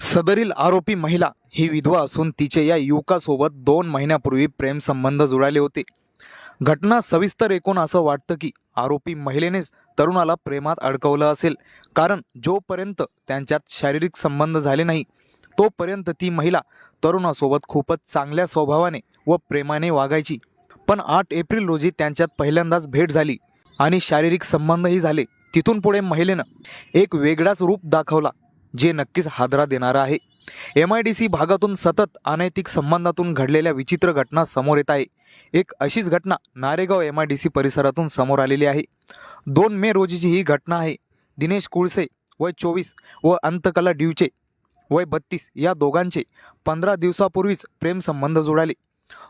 सदरील आरोपी महिला ही विधवा असून तिचे या युवकासोबत दोन महिन्यापूर्वी प्रेमसंबंध जुळाले होते. घटना सविस्तर ऐकून असं वाटतं की आरोपी महिलेनेच तरुणाला प्रेमात अडकवलं असेल कारण जोपर्यंत त्यांच्यात शारीरिक संबंध झाले नाही तोपर्यंत ती महिला तरुणासोबत खूपच चांगल्या स्वभावाने व प्रेमाने वागायची. पण आठ एप्रिल रोजी त्यांच्यात पहिल्यांदाच भेट झाली आणि शारीरिक संबंधही झाले. तिथून पुढे महिलेनं एक वेगळाच रूप दाखवला. जे नक्कीच हादरा देणारं आहे. एम आय डी सी भागातून सतत अनैतिक संबंधातून घडलेल्या विचित्र घटना समोर येत आहे. एक अशीच घटना Naregaon M I D C परिसरातून समोर आलेली आहे. दोन मे रोजीची ही घटना आहे. दिनेश कुळसे वय चोवीस व अंतकला ड्यूचे वय बत्तीस या दोघांचे पंधरा दिवसापूर्वीच प्रेमसंबंध जुळाले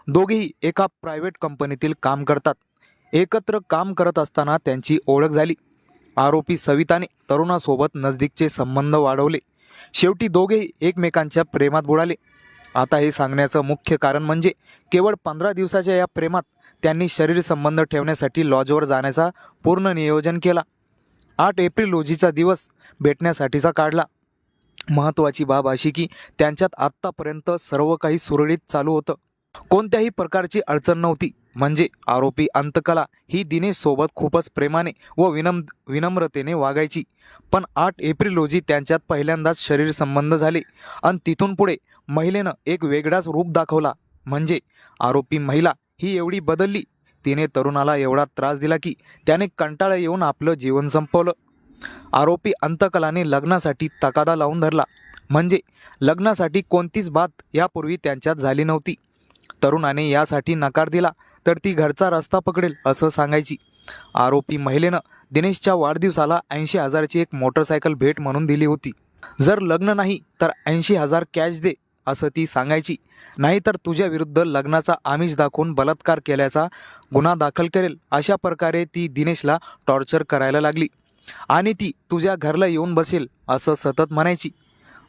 दोघेही एका प्रायव्हेट कंपनीतील काम करतात. एकत्र काम करत असताना त्यांची ओळख झाली. आरोपी सविताने तरुणासोबत नजदीकचे संबंध वाढवले. शेवटी दोघेही एकमेकांच्या प्रेमात बुडाले. आता हे सांगण्याचं मुख्य कारण म्हणजे केवळ पंधरा दिवसाच्या या प्रेमात त्यांनी शरीर संबंध ठेवण्यासाठी लॉजवर जाण्याचा पूर्ण नियोजन केला. आठ एप्रिल रोजीचा दिवस भेटण्यासाठीचा काढला. महत्त्वाची बाब अशी की त्यांच्यात आत्तापर्यंत सर्व काही सुरळीत चालू होतं. कोणत्याही प्रकारची अडचण नव्हती. म्हणजे आरोपी अंतकला ही दिनेशसोबत खूपच प्रेमाने व विनम विनम्रतेने वागायची. पण आठ एप्रिल रोजी त्यांच्यात पहिल्यांदाच शरीर संबंध झाले आणि तिथून पुढे महिलेनं एक वेगळाच रूप दाखवला. म्हणजे आरोपी महिला ही एवढी बदलली. तिने तरुणाला एवढा त्रास दिला की त्याने कंटाळा येऊन आपलं जीवन संपवलं. आरोपी अंतकलाने लग्नासाठी तकादा लावून धरला. म्हणजे लग्नासाठी कोणतीच बात यापूर्वी त्यांच्यात झाली नव्हती. तरुणाने यासाठी नकार दिला. तर ती घरचा रस्ता पकडेल असं सांगायची. आरोपी महिलेनं दिनेशच्या वाढदिवसाला ऐंशी हजाराची एक मोटरसायकल भेट म्हणून दिली होती. जर लग्न नाही तर ऐंशी हजार कॅश दे असं ती सांगायची. नाहीतर तुझ्या विरुद्ध लग्नाचा आमिष दाखवून बलात्कार केल्याचा गुन्हा दाखल करेल अशा प्रकारे ती दिनेशला टॉर्चर करायला लागली. आणि ती तुझ्या घरला येऊन बसेल असं सतत म्हणायची.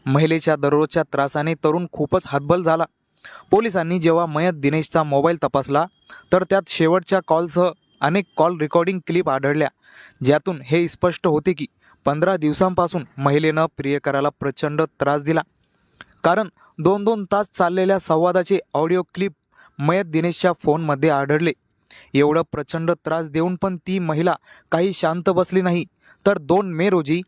महिलेच्या दररोजच्या त्रासाने तरुण खूपच हातबल झाला. पोलिसांनी जेव्हा मयत दिनेशचा मोबाईल तपासला तर त्यात शेवटच्या कॉलसह अनेक कॉल रेकॉर्डिंग क्लिप आढळल्या ज्यातून हे स्पष्ट होते की पंधरा दिवसांपासून महिलेनं प्रियकराला प्रचंड त्रास दिला. कारण दोन दोन तास चाललेल्या संवादाचे ऑडिओ क्लिप मयत दिनेशच्या फोनमध्ये आढळले. एवढं प्रचंड त्रास देऊन पण ती महिला काही शांत बसली नाही. तर दोन मे रोजी